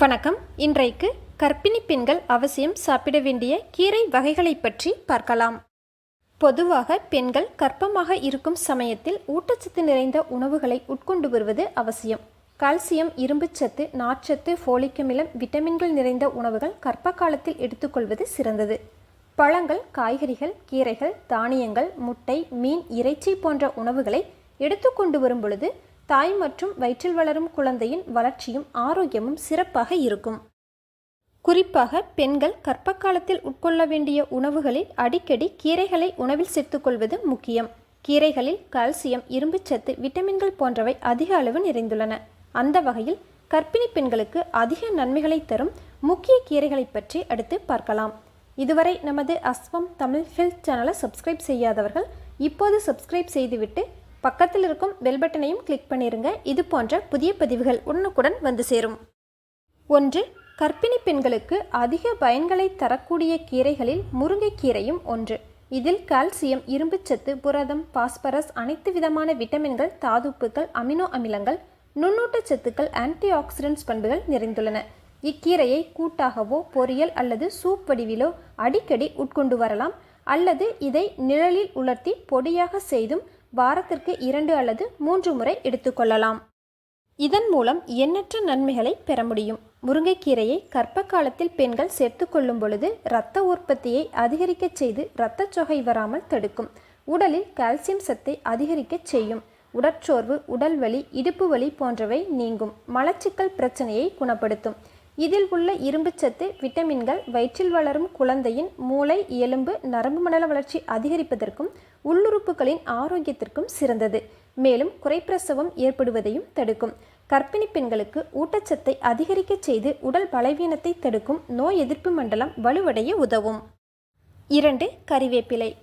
வணக்கம். இன்றைக்கு கர்ப்பிணி பெண்கள் அவசியம் சாப்பிட வேண்டிய கீரை வகைகளை பற்றி பார்க்கலாம். பொதுவாக பெண்கள் கர்ப்பமாக இருக்கும் சமயத்தில் ஊட்டச்சத்து நிறைந்த உணவுகளை உட்கொண்டு வருவது அவசியம். கால்சியம் இரும்புச்சத்து நார்ச்சத்து ஃபோலிக் அமிலம் விட்டமின்கள் நிறைந்த உணவுகள் கர்ப்ப காலத்தில் எடுத்துக்கொள்வது சிறந்தது. பழங்கள் காய்கறிகள் கீரைகள் தானியங்கள் முட்டை மீன் இறைச்சி போன்ற உணவுகளை எடுத்துக்கொண்டு வரும் பொழுது தாய் மற்றும் வயிற்றில் வளரும் குழந்தையின் வளர்ச்சியும் ஆரோக்கியமும் சிறப்பாக இருக்கும். குறிப்பாக பெண்கள் கர்ப்ப காலத்தில் உட்கொள்ள வேண்டிய உணவுகளில் அடிக்கடி கீரைகளை உணவில் சேர்த்துக்கொள்வது முக்கியம். கீரைகளில் கால்சியம் இரும்புச்சத்து விட்டமின்கள் போன்றவை அதிக அளவு நிறைந்துள்ளன. அந்த வகையில் கர்ப்பிணி பெண்களுக்கு அதிக நன்மைகளை தரும் முக்கிய கீரைகளை பற்றி அடுத்து பார்க்கலாம். இதுவரை நமது அஸ்வம் தமிழ் ஹெல்த் சேனலை சப்ஸ்கிரைப் செய்யாதவர்கள் இப்போது சப்ஸ்கிரைப் செய்துவிட்டு பக்கத்தில் இருக்கும் பெல் பட்டனையும் கிளிக் பண்ணிருங்க. இது போன்ற புதிய பதிவுகள் உடனுக்குடன் வந்து சேரும். ஒன்று கர்ப்பிணி பெண்களுக்கு அதிக பயன்களை தரக்கூடிய கீரைகளில் முருங்கைக்கீரையும் ஒன்று. இதில் கால்சியம் இரும்புச்சத்து புரதம் பாஸ்பரஸ் அனைத்து விதமான விட்டமின்கள் தாதுப்புகள் அமினோ அமிலங்கள் நுண்ணூட்டச்சத்துக்கள் ஆன்டி ஆக்சிடென்ட்ஸ் பண்புகள் நிறைந்துள்ளன. இக்கீரையை கூட்டாகவோ பொரியல் அல்லது சூப் வடிவிலோ அடிக்கடி உட்கொண்டு வரலாம். அல்லது இதை நிழலில் உலர்த்தி பொடியாக செய்தும் வாரத்திற்கு இரண்டு அல்லது மூன்று முறை எடுத்துக்கொள்ளலாம் இதன் மூலம் எண்ணற்ற நன்மைகளை பெற முடியும். முருங்கைக்கீரையை கர்ப்ப காலத்தில் பெண்கள் சேர்த்து கொள்ளும் பொழுது இரத்த உற்பத்தியை அதிகரிக்கச் செய்து இரத்தச்சொகை வராமல் தடுக்கும். உடலில் கால்சியம் சத்தை அதிகரிக்கச் செய்யும். உடற்சோர்வு உடல் வலி இடுப்பு வலி போன்றவை நீங்கும். மலச்சிக்கல் பிரச்சனையை குணப்படுத்தும். இதில் உள்ள இரும்புச்சத்து விட்டமின்கள் வயிற்றில் வளரும் குழந்தையின் மூளை எலும்பு நரம்பு மண்டல வளர்ச்சி அதிகரிப்பதற்கும் உள்ளுறுப்புகளின் ஆரோக்கியத்திற்கும் சிறந்தது. மேலும் குறைப்பிரசவம் ஏற்படுவதையும் தடுக்கும். கர்ப்பிணி பெண்களுக்கு ஊட்டச்சத்தை அதிகரிக்கச் செய்து உடல் பலவீனத்தை தடுக்கும் நோய் எதிர்ப்பு மண்டலம் வலுவடைய உதவும். இரண்டு கறிவேப்பிலை.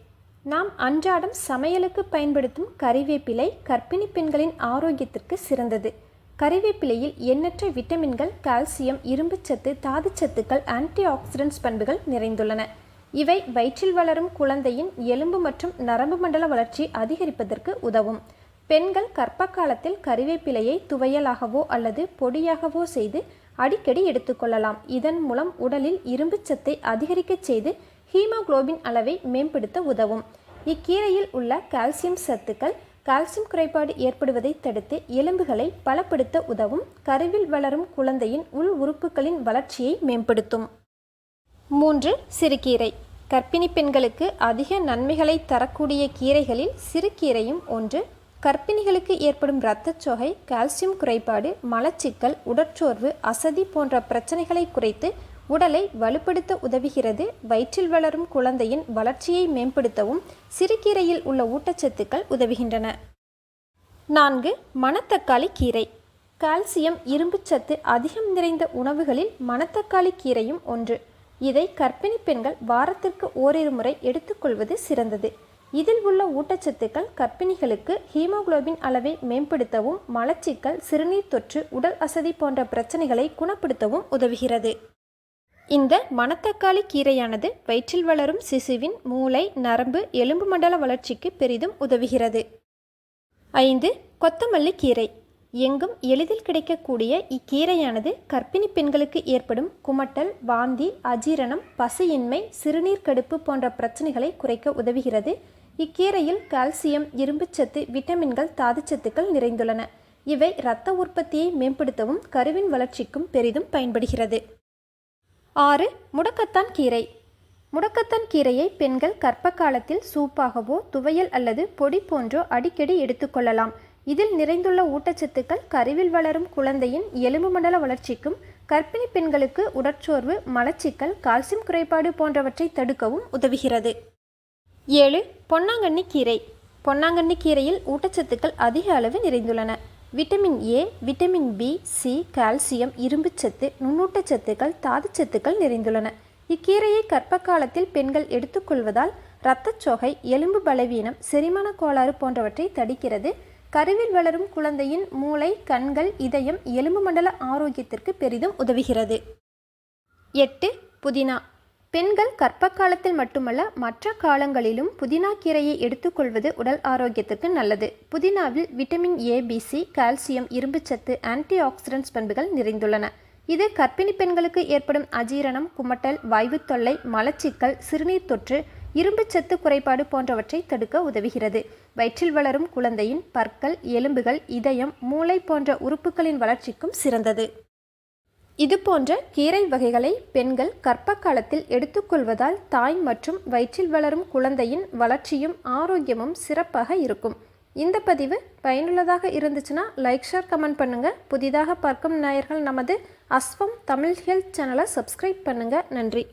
நாம் அன்றாடம் சமையலுக்கு பயன்படுத்தும் கறிவேப்பிலை கர்ப்பிணி பெண்களின் ஆரோக்கியத்திற்கு சிறந்தது. கறிவேப்பிலையில் எண்ணற்ற விட்டமின்கள் கால்சியம் இரும்புச்சத்து தாதுச்சத்துக்கள் ஆன்டி ஆக்சிடென்ட்ஸ் பண்புகள் நிறைந்துள்ளன. இவை வயிற்றில் வளரும் குழந்தையின் எலும்பு மற்றும் நரம்பு மண்டல வளர்ச்சி அதிகரிப்பதற்கு உதவும். பெண்கள் கர்ப்ப காலத்தில் கறிவேப்பிலையை துவையலாகவோ அல்லது பொடியாகவோ செய்து அடிக்கடி எடுத்துக்கொள்ளலாம் இதன் மூலம் உடலில் இரும்புச்சத்தை அதிகரிக்கச் செய்து ஹீமோகுளோபின் அளவை மேம்படுத்த உதவும். இக்கீரையில் உள்ள கால்சியம் சத்துக்கள் கால்சியம் குறைபாடு ஏற்படுவதை தடுத்து எலும்புகளை பலப்படுத்த உதவும் கருவில் வளரும் குழந்தையின் உள் உறுப்புகளின் வளர்ச்சியை மேம்படுத்தும். மூன்று சிறுகீரை. கர்ப்பிணி பெண்களுக்கு அதிக நன்மைகளை தரக்கூடிய கீரைகளில் சிறுகீரையும் ஒன்று. கர்ப்பிணிகளுக்கு ஏற்படும் இரத்தச்சோகை கால்சியம் குறைபாடு மலச்சிக்கல் உடற்சோர்வு அசதி போன்ற பிரச்சனைகளை குறைத்து உடலை வலுப்படுத்த உதவுகிறது. வயிற்றில் வளரும் குழந்தையின் வளர்ச்சியை மேம்படுத்தவும் சிறுகீரையில் உள்ள ஊட்டச்சத்துக்கள் உதவுகின்றன. நான்கு மணத்தக்காளி கீரை. கால்சியம் இரும்புச்சத்து அதிகம் நிறைந்த உணவுகளில் மணத்தக்காளி கீரையும் ஒன்று. இதை கர்ப்பிணி பெண்கள் வாரத்திற்கு ஓரிரு முறை எடுத்துக்கொள்வது சிறந்தது. இதில் உள்ள ஊட்டச்சத்துக்கள் கர்ப்பிணிகளுக்கு ஹீமோகுளோபின் அளவை மேம்படுத்தவும் மலச்சிக்கல் சிறுநீர் தொற்று உடல் அசதி போன்ற பிரச்சனைகளை குணப்படுத்தவும் உதவுகிறது. இந்த மணத்தக்காளி கீரையானது வயிற்றில் வளரும் சிசுவின் மூளை நரம்பு எலும்பு மண்டல வளர்ச்சிக்கு பெரிதும் உதவுகிறது. ஐந்து கொத்தமல்லி கீரை. எங்கும் எளிதில் கிடைக்கக்கூடிய இக்கீரையானது கர்ப்பிணி பெண்களுக்கு ஏற்படும் குமட்டல் வாந்தி அஜீரணம் பசியின்மை சிறுநீர் கடுப்பு போன்ற பிரச்சனைகளை குறைக்க உதவுகிறது. இக்கீரையில் கால்சியம் இரும்புச்சத்து விட்டமின்கள் தாதுச்சத்துக்கள் நிறைந்துள்ளன. இவை இரத்த உற்பத்தியை மேம்படுத்தவும் கருவின் வளர்ச்சிக்கும் பெரிதும் பயன்படுகிறது. ஆறு முடக்கத்தான் கீரை. முடக்கத்தான் கீரையை பெண்கள் கர்ப்ப காலத்தில் சூப்பாகவோ துவையல் அல்லது பொடி போன்றோ அடிக்கடி எடுத்துக்கொள்ளலாம் இதில் நிறைந்துள்ள ஊட்டச்சத்துக்கள் கருவில் வளரும் குழந்தையின் எலும்பு மண்டல வளர்ச்சிக்கும் கர்ப்பிணி பெண்களுக்கு உடற்சோர்வு மலச்சிக்கல் கால்சியம் குறைபாடு போன்றவற்றை தடுக்கவும் உதவுகிறது. ஏழு பொன்னாங்கண்ணி கீரை. பொன்னாங்கண்ணி கீரையில் ஊட்டச்சத்துக்கள் அதிக அளவு நிறைந்துள்ளன. Vitamin A vitamin B C calcium இரும்புச்சத்து நுண்ணூட்டச்சத்துக்கள் தாதுச்சத்துக்கள் நிறைந்துள்ளன. இக்கீரையை கர்ப்ப காலத்தில் பெண்கள் எடுத்துக்கொள்வதால் இரத்தச்சோகை எலும்பு பலவீனம் செரிமான கோளாறு போன்றவற்றை தடுக்கிறது. கருவில் வளரும் குழந்தையின் மூளை கண்கள் இதயம் எலும்பு மண்டல ஆரோக்கியத்திற்கு பெரிதும் உதவுகிறது. எட்டு புதினா. பெண்கள் கர்ப்ப காலத்தில் மட்டுமல்ல மற்ற காலங்களிலும் புதினா கீரையை எடுத்துக்கொள்வது உடல் ஆரோக்கியத்துக்கு நல்லது. புதினாவில் vitamin A B C calcium இரும்புச்சத்து ஆன்டி ஆக்சிடென்ட்ஸ் பண்புகள் நிறைந்துள்ளன. இது கர்ப்பிணி பெண்களுக்கு ஏற்படும் அஜீரணம் குமட்டல் வாய்வு தொல்லை மலச்சிக்கல் சிறுநீர் தொற்று இரும்புச்சத்து குறைபாடு போன்றவற்றை தடுக்க உதவுகிறது. வயிற்றில் வளரும் குழந்தையின் பற்கள் எலும்புகள் இதயம் மூளை போன்ற உறுப்புகளின் வளர்ச்சிக்கும் சிறந்தது. இது போன்ற கீரை வகைகளை பெண்கள் கர்ப்ப காலத்தில் எடுத்துக்கொள்வதால் தாய் மற்றும் வயிற்றில் வளரும் குழந்தையின் வளர்ச்சியும் ஆரோக்கியமும் சிறப்பாக இருக்கும். இந்த பதிவு பயனுள்ளதாக இருந்துச்சுன்னா லைக் ஷேர் கமெண்ட் பண்ணுங்கள் புதிதாக பார்க்கும் நாயர்கள் நமது அஸ்வம் தமிழ் ஹெல்த் சேனலை சப்ஸ்கிரைப் பண்ணுங்கள் நன்றி.